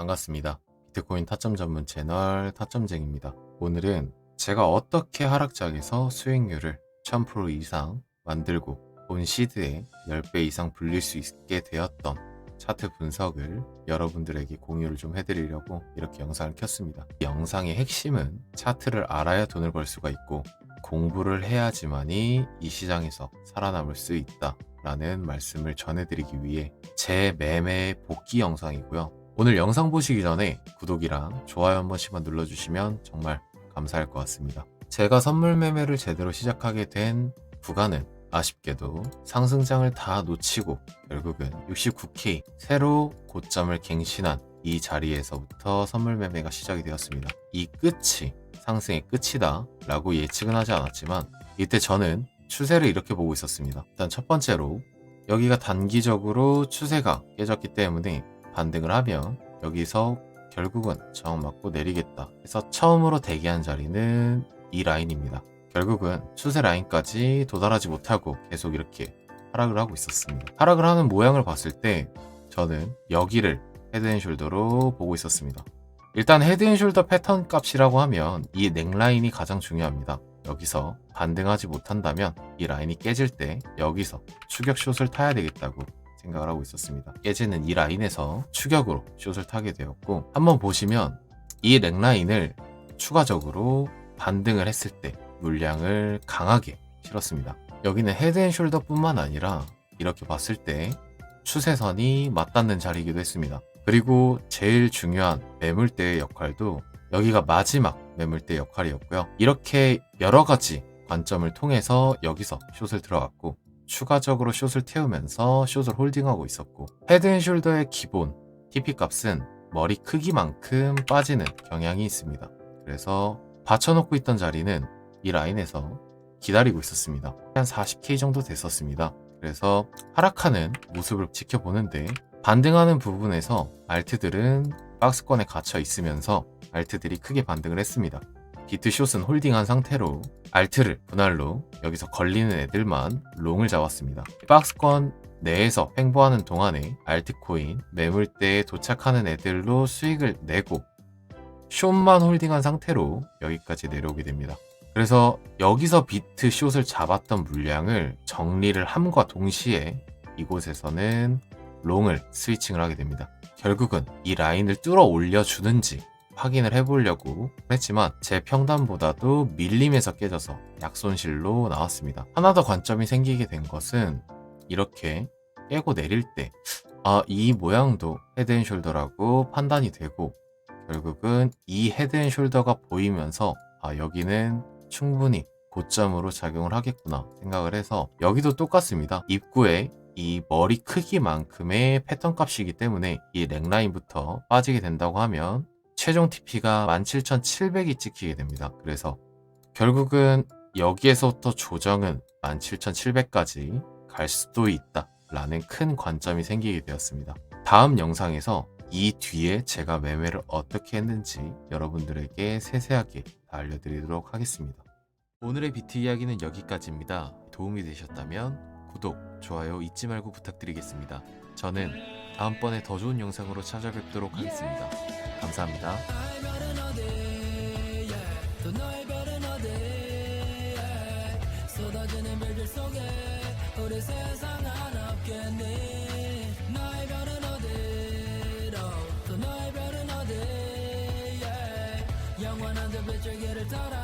반갑습니다. 비트코인 타점 전문 채널 타점쟁입니다. 오늘은 제가 어떻게 하락장에서 수익률을 1000% 이상 만들고 본 시드에 10배 이상 불릴 수 있게 되었던 차트 분석을 여러분들에게 공유를 좀 해드리려고 이렇게 영상을 켰습니다. 이 영상의 핵심은 차트를 알아야 돈을 벌 수가 있고 공부를 해야지만이 이 시장에서 살아남을 수 있다. 라는 말씀을 전해드리기 위해 제 매매 복귀 영상이고요. 오늘 영상 보시기 전에 구독이랑 좋아요 한 번씩만 눌러주시면 정말 감사할 것 같습니다. 제가 선물 매매를 제대로 시작하게 된 구간은 아쉽게도 상승장을 다 놓치고 결국은 69K 새로 고점을 갱신한 이 자리에서부터 선물 매매가 시작이 되었습니다. 이 끝이 상승의 끝이다 라고 예측은 하지 않았지만 이때 저는 추세를 이렇게 보고 있었습니다. 일단 첫 번째로 여기가 단기적으로 추세가 깨졌기 때문에 반등을 하면 여기서 결국은 저항 맞고 내리겠다 해서 처음으로 대기한 자리는 이 라인입니다. 결국은 추세 라인까지 도달하지 못하고 계속 이렇게 하락을 하고 있었습니다. 하락을 하는 모양을 봤을 때 저는 여기를 헤드앤숄더로 보고 있었습니다. 일단 헤드앤숄더 패턴 값이라고 하면 이 넥라인이 가장 중요합니다. 여기서 반등하지 못한다면 이 라인이 깨질 때 여기서 추격 숏을 타야 되겠다고 생각을 하고 있었습니다. 깨지는 이 라인에서 추격으로 숏을 타게 되었고 한번 보시면 이 넥라인을 추가적으로 반등을 했을 때 물량을 강하게 실었습니다. 여기는 헤드앤숄더 뿐만 아니라 이렇게 봤을 때 추세선이 맞닿는 자리이기도 했습니다. 그리고 제일 중요한 매물대의 역할도 여기가 마지막 매물대 역할이었고요. 이렇게 여러 가지 관점을 통해서 여기서 숏을 들어갔고 추가적으로 숏을 태우면서 숏을 홀딩하고 있었고 헤드앤숄더의 기본 TP 값은 머리 크기만큼 빠지는 경향이 있습니다. 그래서 받쳐놓고 있던 자리는 이 라인에서 기다리고 있었습니다. 한 40K 정도 됐었습니다. 그래서 하락하는 모습을 지켜보는데 반등하는 부분에서 알트들은 박스권에 갇혀 있으면서 알트들이 크게 반등을 했습니다. 비트숏은 홀딩한 상태로 알트를 분할로 여기서 걸리는 애들만 롱을 잡았습니다. 박스권 내에서 횡보하는 동안에 알트코인 매물대에 도착하는 애들로 수익을 내고 숏만 홀딩한 상태로 여기까지 내려오게 됩니다. 그래서 여기서 비트 숏을 잡았던 물량을 정리를 함과 동시에 이곳에서는 롱을 스위칭을 하게 됩니다. 결국은 이 라인을 뚫어 올려주는지 확인을 해보려고 했지만 제 평단보다도 밀림에서 깨져서 약손실로 나왔습니다. 하나 더 관점이 생기게 된 것은 이렇게 깨고 내릴 때 아, 이 모양도 헤드앤숄더라고 판단이 되고 결국은 이 헤드앤숄더가 보이면서 아, 여기는 충분히 고점으로 작용을 하겠구나 생각을 해서 여기도 똑같습니다. 입구에 이 머리 크기만큼의 패턴 값이기 때문에 이 넥라인부터 빠지게 된다고 하면 최종 TP가 17,700이 찍히게 됩니다. 그래서 결국은 여기에서부터 조정은 17,700까지 갈 수도 있다 라는 큰 관점이 생기게 되었습니다. 다음 영상에서 이 뒤에 제가 매매를 어떻게 했는지 여러분들에게 세세하게 다 알려드리도록 하겠습니다. 오늘의 비트 이야기는 여기까지입니다. 도움이 되셨다면 구독, 좋아요 잊지 말고 부탁드리겠습니다. 저는 다음번에 더 좋은 영상으로 찾아뵙도록 하겠습니다. 감사합니다. 저 빛줄기를 따라